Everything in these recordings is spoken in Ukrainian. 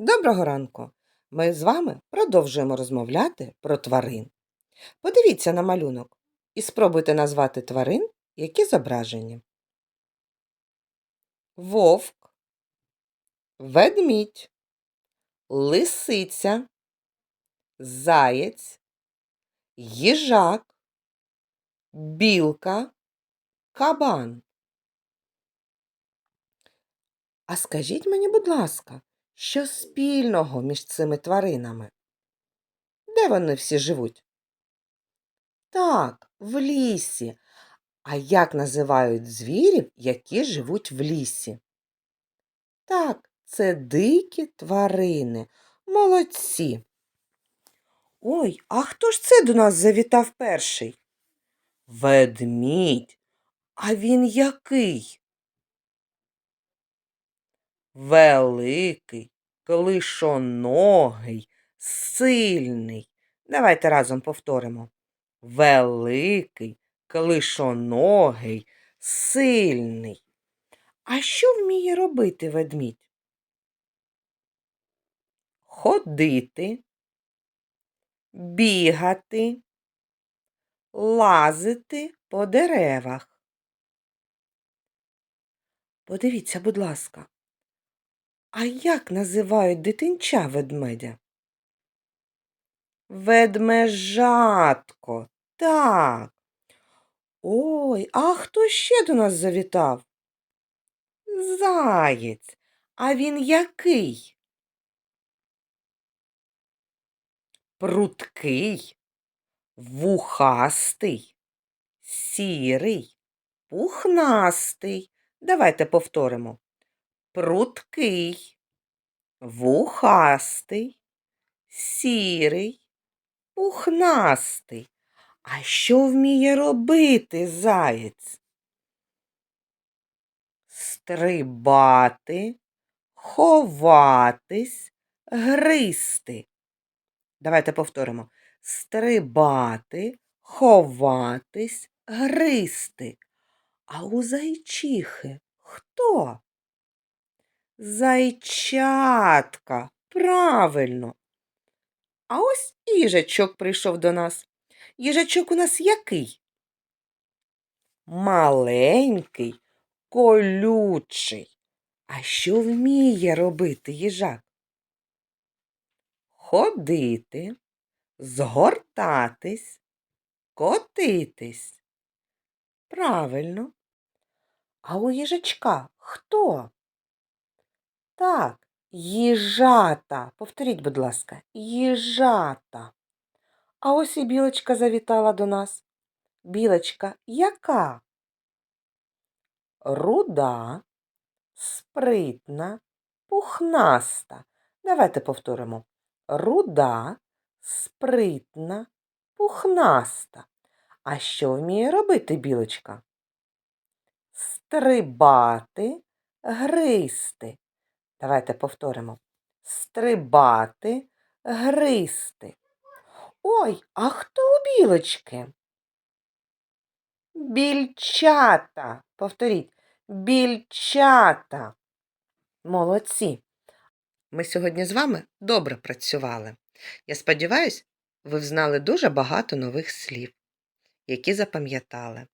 Доброго ранку! Ми з вами продовжуємо розмовляти про тварин. Подивіться на малюнок і спробуйте назвати тварин, які зображені. Вовк, ведмідь, лисиця, заєць, їжак, білка, кабан. А скажіть мені, будь ласка, що спільного між цими тваринами? Де вони всі живуть? Так, в лісі. А як називають звірів, які живуть в лісі? Так, це дикі тварини. Молодці. Ой, а хто ж це до нас завітав перший? Ведмідь. А він який? Великий, клишоногий, сильний. Давайте разом повторимо. Великий, клишоногий, сильний. А що вміє робити ведмідь? Ходити, бігати, лазити по деревах. Подивіться, будь ласка, а як називають дитинча ведмедя? Ведмежатко, так. Ой, а хто ще до нас завітав? Заєць. А він який? Пруткий, вухастий, сірий, пухнастий. Давайте повторимо. Пруткий, вухастий, сірий, пухнастий. А що вміє робити заєць? Стрибати, ховатись, гристи. Давайте повторимо. Стрибати, ховатись, гристи. А у зайчихи хто? Зайчатка. Правильно. А ось їжачок прийшов до нас. Їжачок у нас який? Маленький, колючий. А що вміє робити їжак? Ходити, згортатись, котитись. Правильно. А у їжачка хто? Так, їжата. Повторіть, будь ласка, їжата. А ось і білочка завітала до нас. Білочка яка? Руда, спритна, пухнаста. Давайте повторимо. Руда, спритна, пухнаста. А що вміє робити білочка? Стрибати, гристи. Давайте повторимо. Стрибати, гристи. Ой, а хто у білочки? Більчата. Повторіть. Більчата. Молодці. Ми сьогодні з вами добре працювали. Я сподіваюся, ви взнали дуже багато нових слів, які запам'ятали.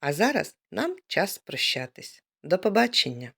А зараз нам час прощатись. До побачення!